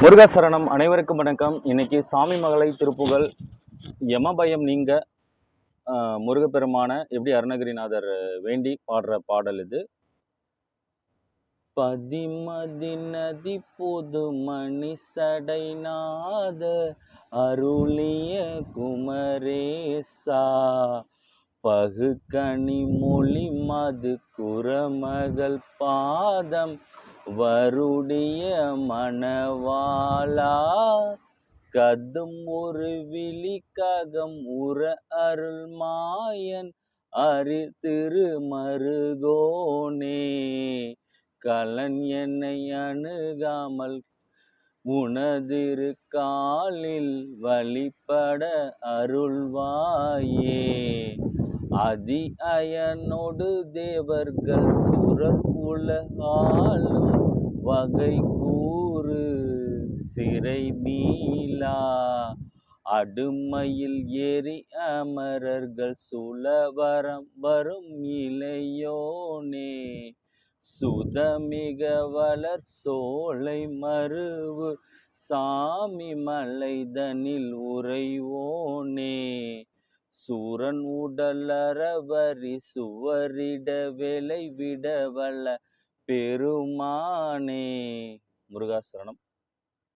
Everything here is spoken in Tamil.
முருகாசரணம் அனைவருக்கும் வணக்கம். இன்னைக்கு சாமி மகளை திருப்புகள் யமபயம் நீங்க ஆஹ், முருகப்பெருமான எப்படி அருணகிரிநாதர் வேண்டி பாடுற பாடல் இது? பதிமதி நதி பொது மணி சடைநாத அருளிய குமரேசா பகுகனி மொழி மது குரமகள் பாதம் வருடைய மணவாளா கதும் ஒரு விழிக்ககம் உற அருள் மாயன் அரி திருமருகோனே கலன் என்னை அணுகாமல் உனதிரு காலில் வழிபட அருள்வாயே. அதி அயனோடு தேவர்கள் சுரர் உலகாலும் வகை கூறு சிறை மீளா. அடுமையில் ஏறி அமரர்கள் சுலவரம் வரும் இளையோனே. சுதமிக வளர் சோலை மருவு சாமி மலைதனில் உறைவோனே. சூரன் உடலறவரி சுவரிட விளைவிட வல்ல பெருமானே. முருகாசரணம்.